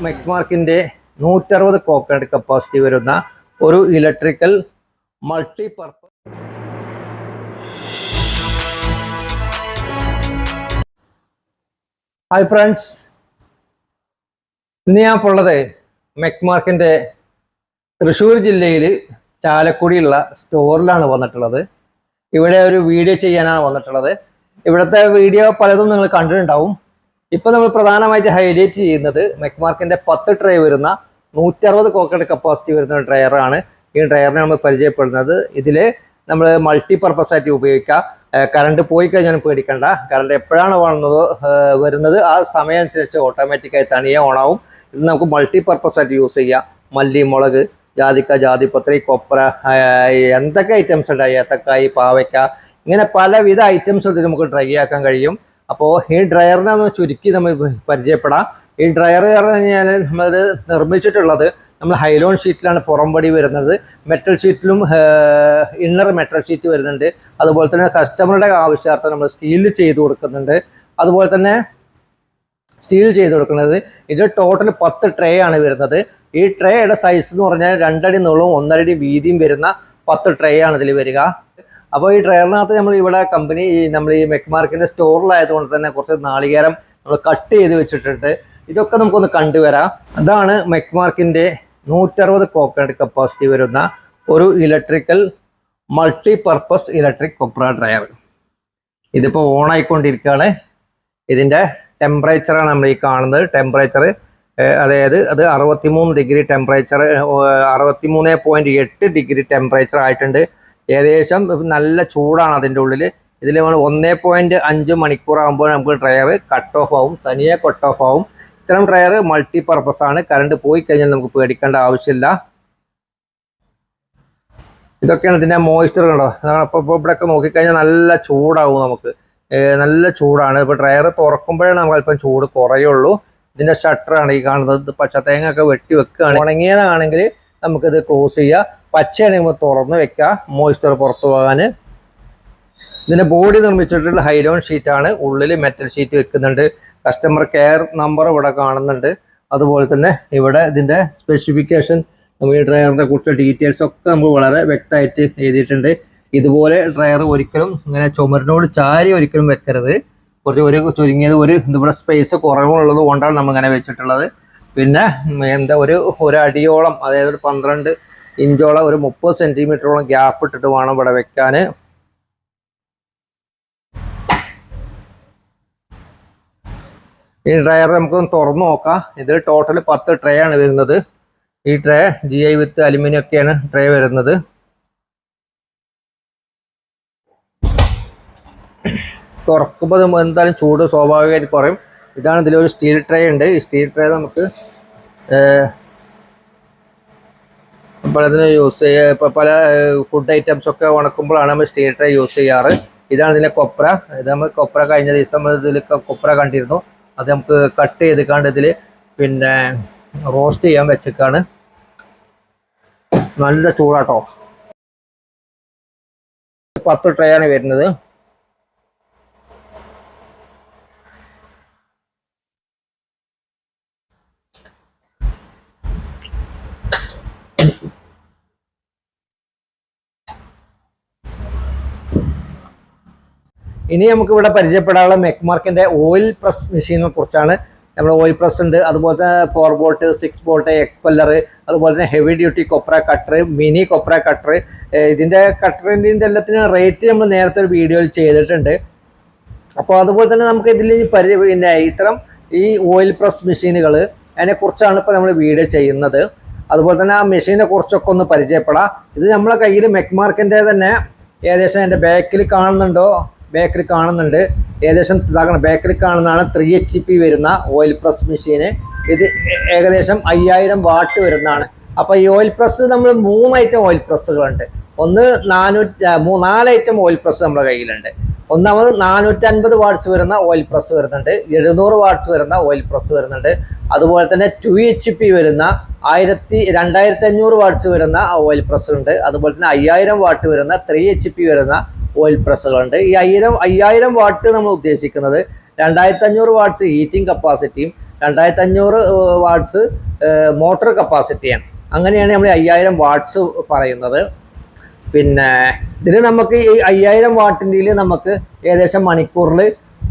ഇതാണ് മെക്മാർക്കിന്റെ നൂറ്ററുപത് coconut capacity വരുന്ന ഒരു electrical multi purpose hi friends ഇന്ന് ഞാൻ ഉള്ളത് മെക്മാർക്കിന്റെ തൃശ്ശൂർ ജില്ലയിൽ ചാലക്കുടിയുള്ള സ്റ്റോറിലാണ് വന്നിട്ടുള്ളത്. ഇവിടെ ഒരു വീഡിയോ ചെയ്യാനാണ് വന്നിട്ടുള്ളത്. ഇവിടുത്തെ വീഡിയോ പലതും നിങ്ങൾ കണ്ടിട്ടുണ്ടാവും. ഇപ്പൊ നമ്മൾ പ്രധാനമായിട്ട് ഹൈലൈറ്റ് ചെയ്യുന്നത് മെക്മാർക്കിന്റെ പത്ത് ട്രേ വരുന്ന നൂറ്ററുപത് കോക്കറ്റ് കപ്പാസിറ്റി വരുന്ന ഡ്രയറാണ് ഈ ഡ്രയറിനെ നമ്മൾ പരിചയപ്പെടുന്നത്. ഇതിൽ നമ്മൾ മൾട്ടി പർപ്പസ് ആയിട്ട് ഉപയോഗിക്കാം. കറണ്ട് പോയി കഴിഞ്ഞാൽ പേടിക്കണ്ട. കറണ്ട് എപ്പോഴാണ് വന്നത് വരുന്നത് ആ സമയം അനുസരിച്ച് ഓട്ടോമാറ്റിക്കായി തനിയെ ഓണാവും ഇത് നമുക്ക് മൾട്ടി പർപ്പസ് ആയിട്ട് യൂസ് ചെയ്യാം. മല്ലി മുളക് ജാതിക്ക ജാതിപത്രി കൊപ്ര എന്തൊക്കെ ഐറ്റംസ് ഉണ്ടായി? ഏത്തക്കായി പാവയ്ക്ക ഇങ്ങനെ പലവിധ ഐറ്റംസ് നമുക്ക് ഡ്രൈ ആക്കാൻ കഴിയും. അപ്പോൾ ഈ ഡ്രയറിനെ ഒന്ന് ചുരുക്കി നമ്മൾ പരിചയപ്പെടാം. ഈ ഡ്രയർ പറഞ്ഞു കഴിഞ്ഞാൽ നമ്മളത് നിർമ്മിച്ചിട്ടുള്ളത് നമ്മൾ ഹൈലോൺ ഷീറ്റിലാണ് പുറംപടി വരുന്നത്. മെറ്റൽ ഷീറ്റിലും ഇന്നർ മെറ്റൽ ഷീറ്റ് വരുന്നുണ്ട്. അതുപോലെ തന്നെ കസ്റ്റമറുടെ ആവശ്യാർത്ഥം നമ്മൾ സ്റ്റീൽ ചെയ്ത് കൊടുക്കുന്നുണ്ട്. അതുപോലെ തന്നെ സ്റ്റീൽ ചെയ്ത് കൊടുക്കുന്നത്. ഇത് ടോട്ടൽ പത്ത് ട്രേ ആണ് വരുന്നത്. ഈ ട്രേയുടെ സൈസ് എന്ന് പറഞ്ഞാൽ രണ്ടടി നീളവും ഒന്നരടി വീതിയും വരുന്ന പത്ത് ട്രേ ആണ് ഇതിൽ വരിക. അപ്പോൾ ഈ ഡ്രയറിനകത്ത് നമ്മൾ ഇവിടെ കമ്പനി ഈ നമ്മൾ ഈ മെക്മാർക്കിന്റെ സ്റ്റോറിലായതുകൊണ്ട് തന്നെ കുറച്ച് നാളികേരം നമ്മൾ കട്ട് ചെയ്ത് വെച്ചിട്ടുണ്ട്. ഇതൊക്കെ നമുക്കൊന്ന് കണ്ടുവരാം. അതാണ് മെക്മാർക്കിന്റെ നൂറ്ററുപത് കോക്കനട്ട് കപ്പാസിറ്റി വരുന്ന ഒരു ഇലക്ട്രിക്കൽ മൾട്ടി പർപ്പസ് ഇലക്ട്രിക് കൊപ്ര ഡ്രയർ ഇതിപ്പോൾ ഓൺ ആയിക്കൊണ്ടിരിക്കുകയാണ് ഇതിന്റെ ടെമ്പറേച്ചറാണ് നമ്മൾ ഈ കാണുന്നത്. ടെമ്പറേച്ചർ അതായത് അത് അറുപത്തിമൂന്ന് ഡിഗ്രി ടെമ്പറേച്ചർ അറുപത്തിമൂന്ന് പോയിന്റ് എട്ട് ഡിഗ്രി ടെമ്പറേച്ചർ ആയിട്ടുണ്ട്. ഏകദേശം നല്ല ചൂടാണ് അതിന്റെ ഉള്ളിൽ ഇതിൽ നമ്മൾ ഒന്നേ പോയിന്റ് അഞ്ച് മണിക്കൂർ ആകുമ്പോൾ നമുക്ക് ഡ്രയർ കട്ട് ഓഫ് ആവും തനിയെ കട്ട് ഓഫ് ആവും. ഇത്തരം ഡ്രയർ മൾട്ടി പർപ്പസ് ആണ്. കറണ്ട് പോയി കഴിഞ്ഞാൽ നമുക്ക് പേടിക്കേണ്ട ആവശ്യമില്ല. ഇതൊക്കെയാണ് ഇതിന്റെ മോയ്സ്ചർ കണ്ടോ? അപ്പോൾ ഇപ്പോൾ ഇവിടെയൊക്കെ നോക്കിക്കഴിഞ്ഞാൽ നല്ല ചൂടാവും നമുക്ക്. നല്ല ചൂടാണ്. ഇപ്പോൾ ഡ്രയർ തുറക്കുമ്പോഴാണ് നമുക്ക് അല്പം ചൂട് കുറയുള്ളൂ. ഇതിന്റെ ഷട്ടറാണ് ഈ കാണുന്നത്. പച്ച തേങ്ങയൊക്കെ വെട്ടി വെക്കുകയാണ്. ഉണങ്ങിയതാണെങ്കിൽ നമുക്കിത് ക്ലോസ് ചെയ്യുക പച്ചയാണെങ്കിൽ നമ്മൾ തുറന്ന് വെക്കുക. മോയ്സ്ചർ പുറത്തു പോകാൻ ഇതിന്റെ ബോഡി നിർമ്മിച്ചിട്ടുള്ള ഹൈലോൺ ഷീറ്റാണ് ഉള്ളിൽ മെറ്റൽ ഷീറ്റ് വെക്കുന്നുണ്ട്. കസ്റ്റമർ കെയർ നമ്പർ ഇവിടെ കാണുന്നുണ്ട്. അതുപോലെ തന്നെ ഇവിടെ ഇതിന്റെ സ്പെസിഫിക്കേഷൻ നമുക്ക് ഈ ഡ്രയറിനെ കുറിച്ച് ഡീറ്റെയിൽസ് ഒക്കെ നമുക്ക് വളരെ വ്യക്തമായിട്ട് എഴുതിയിട്ടുണ്ട്. ഇതുപോലെ ഡ്രയർ ഒരിക്കലും ഇങ്ങനെ ചുമരിനോട് ചാരി ഒരിക്കലും വെക്കരുത്. കുറച്ച് ഒരു ചുരുങ്ങിയത് ഒരു ഇവിടെ സ്പേസ് കുറവുള്ളത് കൊണ്ടാണ് നമ്മൾ ഇങ്ങനെ വെച്ചിട്ടുള്ളത്. പിന്നെ എന്താ ഒരു ഒരു അടിയോളം അതായത് ഒരു പന്ത്രണ്ട് ഇഞ്ചോളം ഒരു മുപ്പത് സെന്റിമീറ്ററോളം ഗ്യാപ്പ് ഇട്ടിട്ട് വേണം ഇവിടെ വെക്കാൻ ഈ ഡ്രയർ നമുക്കൊന്ന് തുറന്നു നോക്കാം. ഇത് ടോട്ടൽ പത്ത് ട്രേ ആണ് വരുന്നത്. ഈ tray G I with aluminium ഒക്കെയാണ് ട്രേ വരുന്നത്. തുറക്കുമ്പോൾ എന്തായാലും ചൂട് സ്വാഭാവികമായിട്ട് കുറയും. ഇതാണ് ഇതിലൊരു സ്റ്റീൽ ട്രേ ഉണ്ട്. ഈ സ്റ്റീൽ ട്രേ നമുക്ക് പലതിനും യൂസ് ചെയ്യുക ഇപ്പോൾ പല ഫുഡ് ഐറ്റംസ് ഒക്കെ ഉണക്കുമ്പോഴാണ് നമ്മൾ സ്റ്റീൽ ട്രേ യൂസ് ചെയ്യാറ്. ഇതാണ് ഇതിന്റെ കൊപ്ര. ഇത് നമ്മൾ കൊപ്ര കഴിഞ്ഞ ദിവസം ഇതിൽ കൊപ്ര കണ്ടിരുന്നു. അത് നമുക്ക് കട്ട് ചെയ്ത് കണ്ട് ഇതിൽ പിന്നെ റോസ്റ്റ് ചെയ്യാൻ വെച്ചേക്കാണ്. നല്ല ചൂടാട്ടോ. പത്ത് ട്രേ ആണ് വരുന്നത്. ഇനി നമുക്ക് ഇവിടെ പരിചയപ്പെടാനുള്ള മെക്മാർക്കിന്റെ ഓയിൽ പ്രസ് മെഷീനെ കുറിച്ചാണ്. നമ്മൾ ഓയിൽ പ്രസ് ഉണ്ട്. അതുപോലെ തന്നെ four bolt six bolt expeller അതുപോലെ തന്നെ ഹെവി ഡ്യൂട്ടി കൊപ്ര കട്ടർ മിനി കൊപ്ര കട്ടർ ഇതിന്റെ കട്ടറിന്റെ എല്ലാത്തിനും റേറ്റ് നമ്മൾ നേരത്തെ ഒരു വീഡിയോയിൽ ചെയ്തിട്ടുണ്ട്. അപ്പോൾ അതുപോലെ തന്നെ നമുക്ക് ഇതിൽ പരി പിന്നെ ഇത്തരം ഈ ഓയിൽ പ്രസ് മെഷീനുകൾ അതിനെക്കുറിച്ചാണ് ഇപ്പോൾ നമ്മൾ വീഡിയോ ചെയ്യുന്നത്. അതുപോലെ തന്നെ ആ മെഷീനെ കുറിച്ചൊക്കെ ഒന്ന് പരിചയപ്പെടാം. ഇത് നമ്മളെ കയ്യിൽ മെക്മാർക്കിന്റെ തന്നെ ഏകദേശം എന്റെ ബാക്കിൽ കാണുന്നുണ്ടോ? ബാക്കിൽ കാണുന്നുണ്ട്. ഏകദേശം ഇതാക്കണം. ബേക്കറി കാണുന്നതാണ് ത്രീ എച്ച് പി വരുന്ന ഓയിൽ പ്രസ് മെഷീന് ഇത് ഏകദേശം അയ്യായിരം വാട്ട് വരുന്നതാണ്. അപ്പോൾ ഈ ഓയിൽ പ്രസ് നമ്മൾ മൂന്ന് ഐറ്റം ഓയിൽ പ്രസ്സുകളുണ്ട് ഒന്ന് നാനൂറ്റി നാല് ഐറ്റം ഓയിൽ പ്രസ് നമ്മുടെ കയ്യിലുണ്ട്. ഒന്നാമത് നാനൂറ്റി അൻപത് വാട്ട്സ് വരുന്ന ഓയിൽ പ്രസ് വരുന്നുണ്ട്. എഴുന്നൂറ് വാട്ട്സ് വരുന്ന ഓയിൽ പ്രസ് വരുന്നുണ്ട്. അതുപോലെ തന്നെ ടു എച്ച് പി വരുന്ന ആയിരത്തി രണ്ടായിരത്തി അഞ്ഞൂറ് വാട്ട്സ് വരുന്ന ഓയിൽ പ്രസ് ഉണ്ട്. അതുപോലെ തന്നെ അയ്യായിരം വാട്ട് വരുന്ന ത്രീ എച്ച് പി വരുന്ന ഓയിൽ പ്രസ്സുകളുണ്ട് ഈ അയ്യായിരം അയ്യായിരം വാട്ട് നമ്മൾ ഉദ്ദേശിക്കുന്നത് രണ്ടായിരത്തി അഞ്ഞൂറ് വാട്ട്സ് ഹീറ്റിംഗ് കപ്പാസിറ്റിയും രണ്ടായിരത്തി അഞ്ഞൂറ് വാട്ട്സ് മോട്ടോർ കപ്പാസിറ്റിയാണ് അങ്ങനെയാണ് നമ്മൾ അയ്യായിരം വാട്ട്സ് പറയുന്നത്. പിന്നെ ഇതിന് നമുക്ക് ഈ അയ്യായിരം വാട്ടിന്റെ നമുക്ക് ഏകദേശം മണിക്കൂറിൽ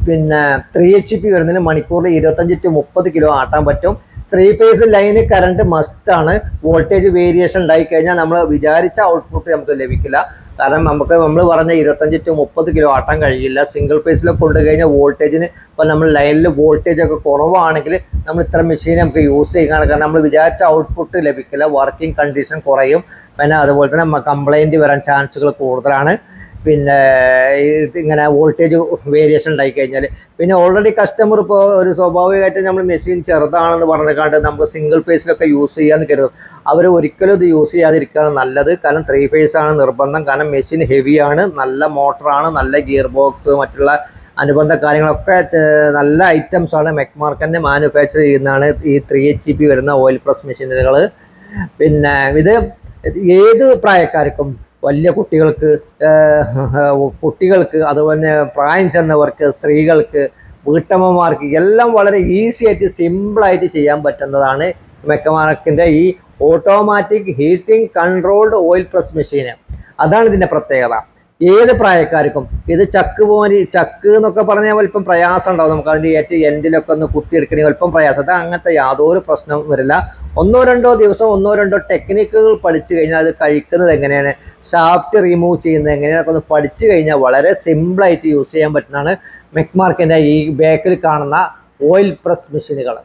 പിന്നെ ത്രീ എച്ച് പി വരുന്നതിന് മണിക്കൂറിൽ ഇരുപത്തഞ്ച് ടു മുപ്പത് കിലോ ആട്ടാൻ പറ്റും. ത്രീ ഫേസ് ലൈന് കറണ്ട് മസ്റ്റാണ് വോൾട്ടേജ് വേരിയേഷൻ ഉണ്ടായി കഴിഞ്ഞാൽ നമ്മൾ വിചാരിച്ച ഔട്ട്പുട്ട് നമുക്ക് ലഭിക്കില്ല. കാരണം നമുക്ക് നമ്മൾ പറഞ്ഞ ഇരുപത്തഞ്ച് ടു മുപ്പത് കിലോ ആട്ടാൻ കഴിയില്ല. സിംഗിൾ ഫേസിൽ കൊണ്ടു കഴിഞ്ഞാൽ വോൾട്ടേജിന് ഇപ്പം നമ്മൾ ലൈനിൽ വോൾട്ടേജ് ഒക്കെ കുറവാണെങ്കിൽ നമ്മൾ ഇത്ര മെഷീൻ നമുക്ക് യൂസ് ചെയ്യുകയാണ് കാരണം നമ്മൾ വിചാരിച്ച ഔട്ട്പുട്ട് ലഭിക്കില്ല. വർക്കിംഗ് കണ്ടീഷൻ കുറയും. പിന്നെ അതുപോലെ തന്നെ കംപ്ലൈന്റ് വരാൻ ചാൻസുകൾ കൂടുതലാണ്. പിന്നെ ഇങ്ങനെ വോൾട്ടേജ് വേരിയേഷൻ ഉണ്ടായി കഴിഞ്ഞാൽ പിന്നെ ഓൾറെഡി കസ്റ്റമർ ഇപ്പോൾ ഒരു സ്വാഭാവികമായിട്ട് നമ്മൾ മെഷീൻ ചെറുതാണെന്ന് പറഞ്ഞിട്ട് നമുക്ക് സിംഗിൾ ഫേസിലൊക്കെ യൂസ് ചെയ്യാമെന്ന് കരുതും. അവർ ഒരിക്കലും ഇത് യൂസ് ചെയ്യാതിരിക്കുകയാണ് നല്ലത്. കാരണം ത്രീ ഫേസ് ആണ് നിർബന്ധം. കാരണം മെഷീൻ ഹെവിയാണ് നല്ല മോട്ടറാണ് നല്ല ഗിയർ ബോക്സ് മറ്റുള്ള അനുബന്ധ കാര്യങ്ങളൊക്കെ നല്ല ഐറ്റംസ് ആണ് മെക്മാർക്കന്റെ മാനുഫാക്ചർ ചെയ്യുന്നതാണ് ഈ ത്രീ എച്ച് പി വരുന്ന ഓയിൽ പ്രസ് മെഷീനുകൾ പിന്നെ ഇത് ഏത് പ്രായക്കാർക്കും വലിയ കുട്ടികൾക്ക് കുട്ടികൾക്ക് അതുപോലെ പ്രായം ചെന്നവർക്ക് സ്ത്രീകൾക്ക് വീട്ടമ്മമാർക്ക് എല്ലാം വളരെ ഈസി ആയിട്ട് സിമ്പിളായിട്ട് ചെയ്യാൻ പറ്റുന്നതാണ് മെക്കമാർക്കിന്റെ ഈ automatic heating controlled oil press മെഷീന് അതാണ് ഇതിന്റെ പ്രത്യേകത. ഏത് പ്രായക്കാർക്കും ഇത് ചക്ക് പോരി ചക്ക് എന്നൊക്കെ പറഞ്ഞാൽ വലിപ്പം പ്രയാസം ഉണ്ടാവും. നമുക്ക് അതിന്റെ ഏറ്റവും എൻഡിലൊക്കെ ഒന്ന് കുത്തിയെടുക്കണമെങ്കിൽ വലിപ്പം പ്രയാസം. അത് അങ്ങനത്തെ യാതൊരു പ്രശ്നവും വരില്ല. ഒന്നോ രണ്ടോ ദിവസം ഒന്നോ രണ്ടോ ടെക്നിക്കുകൾ പഠിച്ചു കഴിഞ്ഞാൽ അത് കഴിക്കുന്നത് എങ്ങനെയാണ്? ഷാഫ്റ്റ് റിമൂവ് ചെയ്യുന്നത് എങ്ങനെയാണൊക്കെ ഒന്ന് പഠിച്ചു കഴിഞ്ഞാൽ വളരെ സിമ്പിളായിട്ട് യൂസ് ചെയ്യാൻ പറ്റുന്നതാണ് മെക്മാർക്കിന്റെ ഈ ബാക്കിൽ കാണുന്ന ഓയിൽ പ്രസ് മെഷീനുകൾ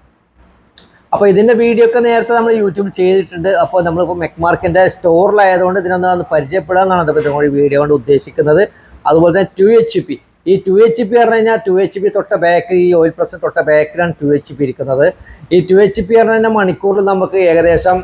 അപ്പോൾ ഇതിന്റെ വീഡിയോ ഒക്കെ നേരത്തെ നമ്മൾ യൂട്യൂബിൽ ചെയ്തിട്ടുണ്ട്. അപ്പോൾ നമ്മളിപ്പോൾ മെക്മാർക്കിന്റെ സ്റ്റോറിലായതുകൊണ്ട് ഇതിനൊന്ന് പരിചയപ്പെടാമെന്നാണ് ഇപ്പോൾ ഈ വീഡിയോ കൊണ്ട് ഉദ്ദേശിക്കുന്നത്. അതുപോലെ തന്നെ ടു എച്ച് പി ഈ ടു എച്ച് പി പറഞ്ഞു കഴിഞ്ഞാൽ ടു എച്ച് പി തൊട്ട ബാക്കിൽ ഈ ഓയിൽ പ്രസ് തൊട്ട ബാക്കിലാണ് ടു എച്ച് പി ഇരിക്കുന്നത്. ഈ ടു എച്ച് പി പറഞ്ഞു കഴിഞ്ഞാൽ മണിക്കൂറിൽ നമുക്ക് ഏകദേശം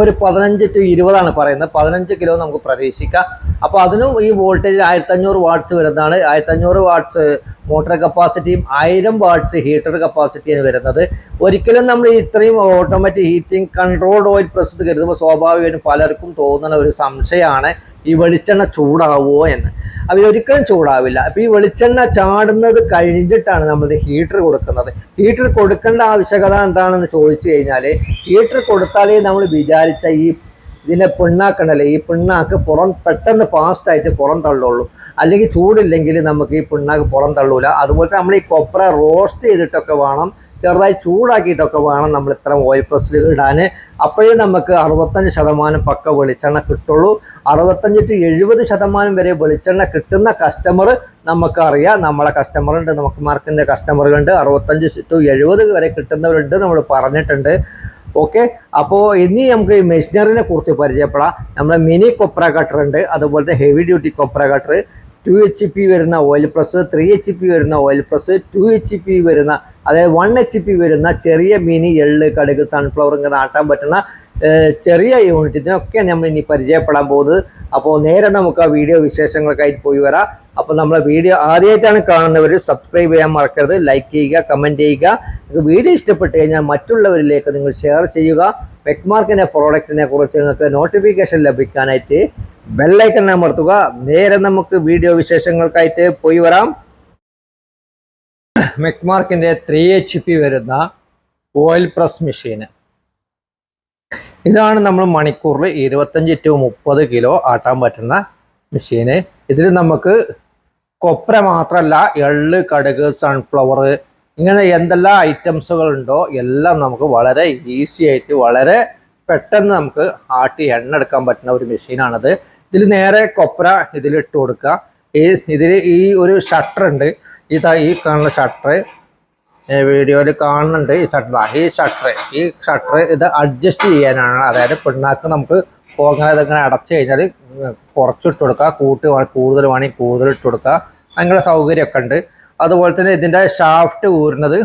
ഒരു പതിനഞ്ച് ടു ഇരുപതാണ് പറയുന്നത്. പതിനഞ്ച് കിലോ നമുക്ക് പ്രതീക്ഷിക്കാം. അപ്പോൾ അതിനും ഈ വോൾട്ടേജ് ആയിരത്തഞ്ഞൂറ് വാട്ട്സ് വരുന്നതാണ്. ആയിരത്തഞ്ഞൂറ് വാട്ട്സ് മോട്ടോർ കപ്പാസിറ്റിയും ആയിരം വാട്ട്സ് ഹീറ്റർ കപ്പാസിറ്റിയാണ് വരുന്നത്. ഒരിക്കലും നമ്മൾ ഇത്രയും automatic heating controlled oil press കരുതുമ്പോൾ സ്വാഭാവികമായിട്ടും പലർക്കും തോന്നുന്ന ഒരു സംശയമാണ് ഈ വെളിച്ചെണ്ണ ചൂടാവുമോ എന്ന്. അപ്പോൾ ഒരിക്കലും ചൂടാവില്ല. അപ്പോൾ ഈ വെളിച്ചെണ്ണ ചാടുന്നത് കഴിഞ്ഞിട്ടാണ് നമ്മൾ ഹീറ്റർ കൊടുക്കുന്നത്. ഹീറ്റർ കൊടുക്കേണ്ട ആവശ്യകത എന്താണെന്ന് ചോദിച്ചു കഴിഞ്ഞാൽ ഹീറ്റർ കൊടുത്താലേ നമ്മൾ വിചാരിച്ച ഈ ഇതിനെ പിണ്ണാക്കണല്ലേ? ഈ പിണ്ണാക്ക് പുറം പെട്ടെന്ന് ഫാസ്റ്റായിട്ട് പുറം തള്ളുള്ളൂ. അല്ലെങ്കിൽ ചൂടില്ലെങ്കിൽ നമുക്ക് ഈ പിണ്ണാക്ക് പുറം തള്ളൂല. അതുപോലെ നമ്മൾ ഈ കൊപ്ര റോസ്റ്റ് ചെയ്തിട്ടൊക്കെ വേണം. ചെറുതായി ചൂടാക്കിയിട്ടൊക്കെ വേണം നമ്മൾ ഇത്തരം ഓയിൽ പ്രസ്സിൽ ഇടാൻ അപ്പോഴേ നമുക്ക് അറുപത്തഞ്ച് ശതമാനം പക്ക വെളിച്ചെണ്ണ കിട്ടുള്ളൂ. അറുപത്തഞ്ച് ടു എഴുപത് ശതമാനം വരെ വെളിച്ചെണ്ണ കിട്ടുന്ന കസ്റ്റമർ നമുക്കറിയാം നമ്മളെ കസ്റ്റമറുണ്ട് നമുക്ക് മാർക്കിന്റെ കസ്റ്റമറുകളുണ്ട് അറുപത്തഞ്ച് ടു എഴുപത് വരെ കിട്ടുന്നവരുണ്ട് നമ്മൾ പറഞ്ഞിട്ടുണ്ട്. ഓക്കെ അപ്പോൾ ഇനി നമുക്ക് ഈ മെഷീനറിനെ കുറിച്ച് പരിചയപ്പെടാം. നമ്മളെ മിനി കൊപ്ര കട്ടർ ഉണ്ട്. അതുപോലത്തെ ഹെവി ഡ്യൂട്ടി കൊപ്ര കട്ടർ ടു എച്ച് പി വരുന്ന oil press three H P വരുന്ന oil press two H P വരുന്ന അതായത് വൺ എച്ച് പി വരുന്ന ചെറിയ മിനി എള്ള് കടുക് സൺഫ്ലവർ ഇങ്ങനെ ആട്ടാൻ പറ്റുന്ന ചെറിയ യൂണിറ്റ് നമ്മൾ ഇനി പരിചയപ്പെടാൻ പോകുന്നത്. അപ്പോൾ നേരെ നമുക്ക് ആ വീഡിയോ വിശേഷങ്ങൾക്കായിട്ട് പോയി വരാം. അപ്പോൾ നമ്മളെ വീഡിയോ ആദ്യമായിട്ടാണ് കാണുന്നവർ സബ്സ്ക്രൈബ് ചെയ്യാൻ മറക്കരുത് ലൈക്ക് ചെയ്യുക കമന്റ് ചെയ്യുക. വീഡിയോ ഇഷ്ടപ്പെട്ട് കഴിഞ്ഞാൽ മറ്റുള്ളവരിലേക്ക് നിങ്ങൾ ഷെയർ ചെയ്യുക. പെക്മാർക്കിന്റെ പ്രോഡക്റ്റിനെ കുറിച്ച് നിങ്ങൾക്ക് നോട്ടിഫിക്കേഷൻ ലഭിക്കാനായിട്ട് ബെല്ലൈക്കൺ അമർത്തുക. നേരെ നമുക്ക് വീഡിയോ വിശേഷങ്ങൾക്കായിട്ട് പോയി വരാം. മെക്മാർക്കിന്റെ ത്രീ എച്ച് പി വരുന്ന ഓയിൽ പ്രസ് മെഷീന് ഇതാണ് നമ്മൾ മണിക്കൂറിൽ ഇരുപത്തഞ്ച് ടു മുപ്പത് കിലോ ആട്ടാൻ പറ്റുന്ന മെഷീന് ഇതിൽ നമുക്ക് കൊപ്ര മാത്രമല്ല എൾ കടുക് സൺഫ്ലവർ ഇങ്ങനെ എന്തെല്ലാം ഐറ്റംസുകൾ ഉണ്ടോ എല്ലാം നമുക്ക് വളരെ ഈസി ആയിട്ട് വളരെ പെട്ടെന്ന് നമുക്ക് ആട്ടി എണ്ണ എടുക്കാൻ പറ്റുന്ന ഒരു മെഷീനാണത് ഇതിൽ നേരെ കൊപ്ര ഇതിലിട്ട് കൊടുക്കുക. ഈ ഇതിൽ ഈ ഒരു ഷട്ടർ ഉണ്ട്. ഇതാ ഈ കാണുന്ന ഷട്ടർ വീഡിയോയിൽ കാണുന്നുണ്ട് ഈ ഷട്ടർ. ഈ ഷട്ടർ ഈ ഷട്ടർ ഇത് അഡ്ജസ്റ്റ് ചെയ്യാനാണ്. അതായത് പിണ്ണാക്ക് നമുക്ക് പോകാതെ ഇതിങ്ങനെ അടച്ചു കഴിഞ്ഞാൽ കുറച്ചിട്ട് കൊടുക്കുക. കൂട്ടി കൂടുതൽ വേണമെങ്കിൽ കൂടുതൽ ഇട്ട് കൊടുക്കുക. അങ്ങനെയുള്ള സൗകര്യമൊക്കെ ഉണ്ട്. അതുപോലെ തന്നെ ഇതിന്റെ ഷാഫ്റ്റ് ഊരുന്നത്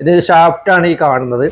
ഇതിന്റെ ഷാഫ്റ്റാണ് ഈ കാണുന്നത്.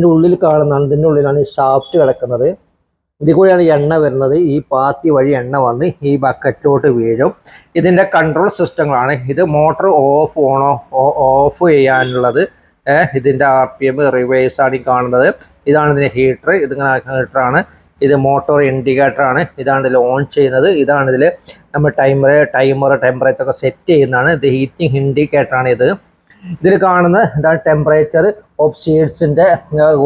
ഇതിന്റെ ഉള്ളിൽ കാണുന്നതാണ് ഇതിന്റെ ഉള്ളിലാണ് ഈ ഷാഫ്റ്റ് കിടക്കുന്നത്. ഇതിൽ കൂടിയാണ് എണ്ണ വരുന്നത്. ഈ പാത്തി വഴി എണ്ണ വന്ന് ഈ ബക്കറ്റിലോട്ട് വീഴും. ഇതിന്റെ കൺട്രോൾ സിസ്റ്റങ്ങളാണ് ഇത് മോട്ടർ ഓഫ് ഓണോ ഓഫ് ചെയ്യാനുള്ളത്. ഇതിന്റെ ആർ പി എം റിവേഴ്സ് ആണ് ഈ കാണുന്നത്. ഇതാണ് ഇതിന്റെ ഹീറ്റർ ഇതിങ്ങനെ ഹീറ്ററാണ് ഇത് മോട്ടോർ ഇൻഡിക്കേറ്ററാണ് ഇതാണ് ഇതിൽ ഓൺ ചെയ്യുന്നത്. ഇതാണ് ഇതിൽ നമ്മൾ ടൈമർ ടൈമർ ടെമ്പറേച്ചർ ഒക്കെ സെറ്റ് ചെയ്യുന്നതാണ്. ഇത് ഹീറ്റിംഗ് ഇൻഡിക്കേറ്ററാണ് ഇത്. ഇതിൽ കാണുന്ന ഇതാണ് ടെമ്പറേച്ചർ ഓഫ് സീഡ്സിന്റെ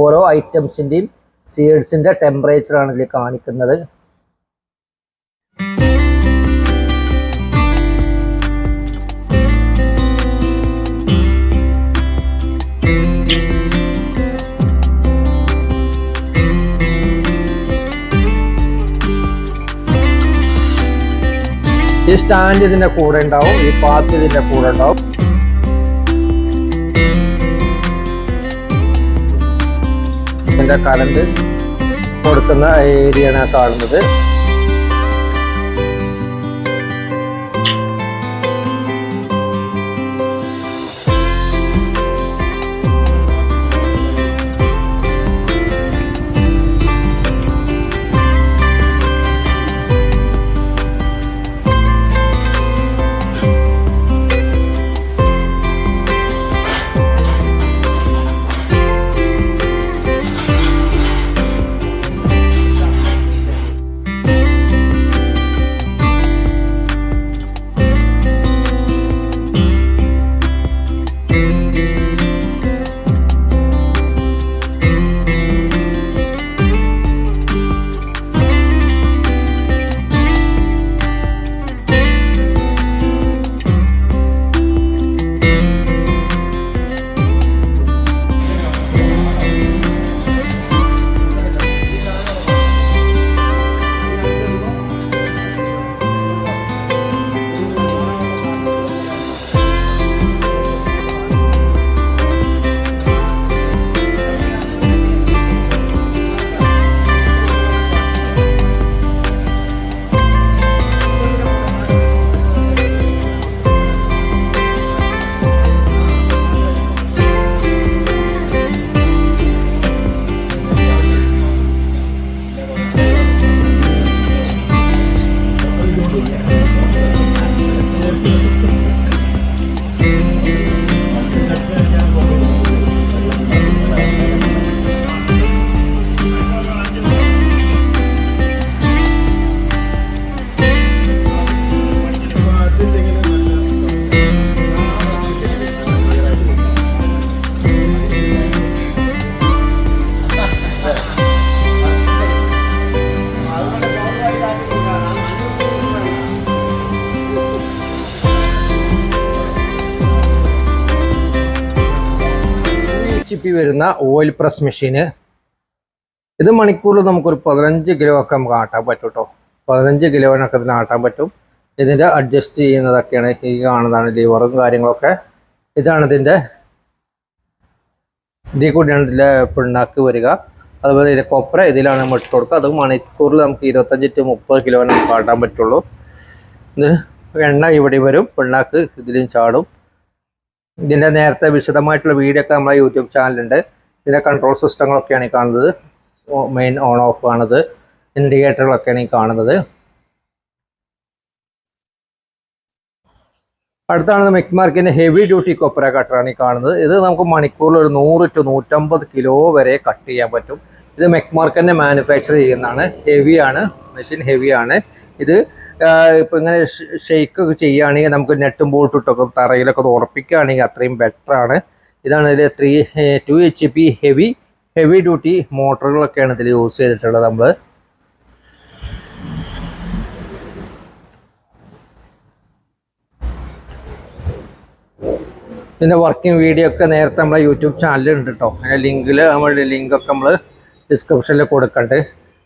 ഓരോ ഐറ്റംസിന്റെയും സീഡ്സിന്റെ ടെമ്പറേച്ചർ ആണ് ഇതിൽ കാണിക്കുന്നത്. ഈ സ്റ്റാൻഡ് ഇതിന്റെ കൂടെ ഉണ്ടാവും ഈ പാത്ത് ഇതിന്റെ കൂടെ ഉണ്ടാവും. ഇതിന്റെ കറണ്ട് കൊടുക്കുന്ന ഏരിയയാണ് കാണുന്നത്. വരുന്ന ഓയിൽ പ്രസ് മെഷീന് ഇത് മണിക്കൂറിൽ നമുക്കൊരു പതിനഞ്ച് കിലോ ഒക്കെ നമുക്ക് ആട്ടാൻ പറ്റും കേട്ടോ പതിനഞ്ച് കിലോനൊക്കെ ഇതിന് ആട്ടാൻ പറ്റും. ഇതിന്റെ അഡ്ജസ്റ്റ് ചെയ്യുന്നതൊക്കെയാണ് ഈ കാണുന്നതാണ് ലിവറും കാര്യങ്ങളൊക്കെ. ഇതാണ് ഇതിന്റെ ഇതിൽ കൂടിയാണ് ഇതിന്റെ പിണ്ണാക്ക് വരിക. അതുപോലെ ഇതിന്റെ കൊപ്ര ഇതിലാണ് നമ്മൾ ഇട്ട് കൊടുക്കുക. അത് മണിക്കൂറിൽ നമുക്ക് ഇരുപത്തഞ്ച് ടു മുപ്പത് കിലോ നമുക്ക് ആട്ടാൻ പറ്റുള്ളൂ. എണ്ണ ഇവിടെ വരും. പിണ്ണാക്ക് ഇതിലും ചാടും. ഇതിന്റെ നേരത്തെ വിശദമായിട്ടുള്ള വീഡിയോ ഒക്കെ നമ്മളെ യൂട്യൂബ് ചാനലുണ്ട് ഇതിന്റെ കൺട്രോൾ സിസ്റ്റങ്ങളൊക്കെയാണ് ഈ കാണുന്നത്. മെയിൻ ഓൺ ഓഫ് ആണത്. ഇൻഡിക്കേറ്ററുകളൊക്കെയാണ് ഈ കാണുന്നത്. അടുത്താണ് മെക്മാർക്കിന്റെ ഹെവി ഡ്യൂട്ടി കൊപ്ര കട്ടറാണ് ഈ കാണുന്നത്. ഇത് നമുക്ക് മണിക്കൂറിൽ ഒരു നൂറ് ടു നൂറ്റമ്പത് കിലോ വരെ കട്ട് ചെയ്യാൻ പറ്റും. ഇത് മെക്മാർക്കിന്റെ മാനുഫാക്ചർ ചെയ്യുന്നതാണ്. ഹെവിയാണ് മെഷീൻ ഹെവിയാണ് ഇത് ഇപ്പം ഇങ്ങനെ ഷെയ്ക്ക് ഒക്കെ ചെയ്യുകയാണെങ്കിൽ നമുക്ക് നെട്ടും ബോൾട്ടും ഇട്ടൊക്കെ തറയിലൊക്കെ ഉറപ്പിക്കുകയാണെങ്കിൽ അത്രയും ബെറ്റർ ആണ്. ഇതാണ് ഇതിൽ three two H P heavy heavy duty മോട്ടറുകളൊക്കെയാണ് ഇതിൽ യൂസ് ചെയ്തിട്ടുള്ളത് നമ്മൾ ഇതിന്റെ വർക്കിംഗ് വീഡിയോ ഒക്കെ നേരത്തെ നമ്മളെ യൂട്യൂബ് ചാനലിൽ ഉണ്ട് കേട്ടോ അതിന്റെ ലിങ്കിൽ നമ്മളുടെ ലിങ്കൊക്കെ നമ്മൾ ഡിസ്ക്രിപ്ഷനിൽ കൊടുക്കുന്നുണ്ട്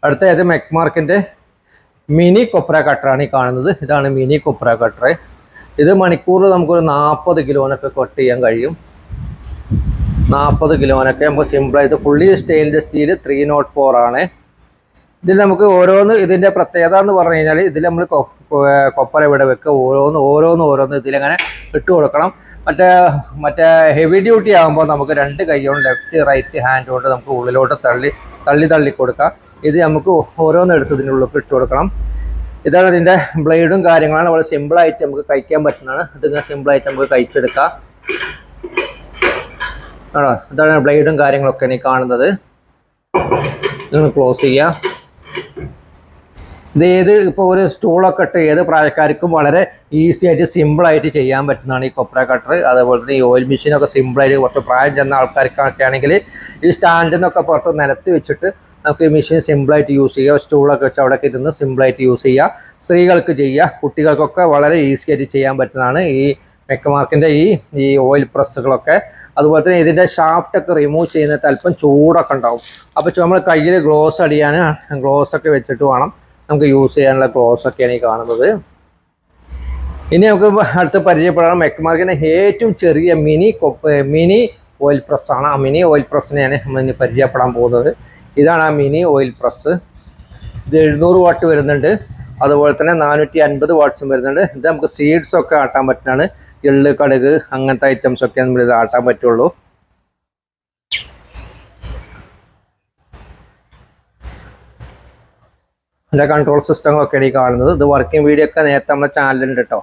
അടുത്ത ഏത് മെക്മാർക്കിന്റെ മിനി കൊപ്ര കട്ടറാണ് ഈ കാണുന്നത്. ഇതാണ് മിനി കൊപ്ര കട്ടർ ഇത് മണിക്കൂറിൽ നമുക്കൊരു നാൽപ്പത് കിലോനൊക്കെ കട്ട് ചെയ്യാൻ കഴിയും. നാൽപ്പത് കിലോനൊക്കെ നമുക്ക് സിമ്പിളായിട്ട് fully stainless steel three nought four ആണ്. ഇതിൽ നമുക്ക് ഓരോന്ന് ഇതിന്റെ പ്രത്യേകത എന്ന് പറഞ്ഞു കഴിഞ്ഞാൽ ഇതിൽ നമ്മൾ കൊപ്പര ഇവിടെ വെക്കുക. ഓരോന്ന് ഓരോന്ന് ഓരോന്ന് ഇതിലങ്ങനെ ഇട്ട് കൊടുക്കണം. മറ്റേ മറ്റേ ഹെവി ഡ്യൂട്ടി ആകുമ്പോൾ നമുക്ക് രണ്ട് കൈ കൊണ്ട് ലെഫ്റ്റ് റൈറ്റ് ഹാൻഡ് കൊണ്ട് നമുക്ക് ഉള്ളിലോട്ട് തള്ളി തള്ളി തള്ളി കൊടുക്കാം. ഇത് നമുക്ക് ഓരോന്ന് എടുത്ത് ഇതിന്റെ ഉള്ളിൽ ഇട്ട് കൊടുക്കണം. ഇതാണ് ഇതിന്റെ ബ്ലേഡും കാര്യങ്ങളാണ്. വളരെ സിമ്പിളായിട്ട് നമുക്ക് കഴിക്കാൻ പറ്റുന്നതാണ്. ഇതിങ്ങനെ സിമ്പിളായിട്ട് നമുക്ക് കഴിച്ചെടുക്കാം. ആണോ? ഇതാണ് ബ്ലേഡും കാര്യങ്ങളൊക്കെ ഇനി കാണുന്നത്. നിങ്ങൾ ക്ലോസ് ചെയ്യുക ഇത് ഏത് ഇപ്പോൾ ഒരു സ്റ്റൂളൊക്കെ ഇട്ട് ഏത് പ്രായക്കാർക്കും വളരെ ഈസി ആയിട്ട് സിമ്പിളായിട്ട് ചെയ്യാൻ പറ്റുന്നതാണ് ഈ കൊപ്ര കട്ടർ അതുപോലെ തന്നെ ഈ ഓയിൽ മെഷീനൊക്കെ സിമ്പിളായിട്ട് കുറച്ച് പ്രായം ചെന്ന ആൾക്കാർക്കൊക്കെ ആണെങ്കിൽ ഈ സ്റ്റാൻഡിൽ നിന്നൊക്കെ പുറത്ത് നിലത്ത് വെച്ചിട്ട് നമുക്ക് ഈ മെഷീൻ സിമ്പിളായിട്ട് യൂസ് ചെയ്യുക സ്റ്റൂളൊക്കെ വെച്ച് അവിടെ ഇരുന്ന് സിമ്പിളായിട്ട് യൂസ് ചെയ്യുക സ്ത്രീകൾക്ക് ചെയ്യുക കുട്ടികൾക്കൊക്കെ വളരെ ഈസി ആയിട്ട് ചെയ്യാൻ പറ്റുന്നതാണ് ഈ മെക്കമാർക്കിന്റെ ഈ ഈ ഓയിൽ പ്രസ്സുകളൊക്കെ അതുപോലെ തന്നെ ഇതിന്റെ ഷാഫ്റ്റൊക്കെ റിമൂവ് ചെയ്യുന്നത് അല്പം ചൂടൊക്കെ ഉണ്ടാവും. അപ്പോൾ നമ്മൾ കയ്യിൽ ഗ്ലോസ് അടിയാൻ ഗ്ലോസ് ഒക്കെ വെച്ചിട്ട് വേണം നമുക്ക് യൂസ് ചെയ്യാനുള്ള ഗ്ലോസ് ഒക്കെയാണ് ഈ കാണുന്നത്. ഇനി നമുക്ക് അടുത്ത് പരിചയപ്പെടണം മെക്കമാർക്കിന്റെ ഏറ്റവും ചെറിയ മിനി മിനി ഓയിൽ പ്രസ്സാണ് ആ മിനി ഓയിൽ പ്രസ്സിനെയാണ് നമ്മൾ ഇനി പരിചയപ്പെടാൻ പോകുന്നത്. ഇതാണ് ആ മിനി ഓയിൽ പ്രസ്. ഇത് എഴുന്നൂറ് വാട്ട് വരുന്നുണ്ട്. അതുപോലെ തന്നെ നാനൂറ്റി അൻപത് വാട്ട്സും വരുന്നുണ്ട്. ഇത് നമുക്ക് സീഡ്സ് ഒക്കെ ആട്ടാൻ പറ്റുന്നതാണ്. എള്ള് കടുക് അങ്ങനത്തെ ഐറ്റംസ് ഒക്കെ നമ്മൾ ഇത് ആട്ടാൻ പറ്റുള്ളൂ. അതിന്റെ കൺട്രോൾ സിസ്റ്റങ്ങളൊക്കെയാണ് ഈ കാണുന്നത്. ഇത് വർക്കിംഗ് വീഡിയോ ഒക്കെ നേരത്തെ നമ്മുടെ ചാനലുണ്ട് കേട്ടോ.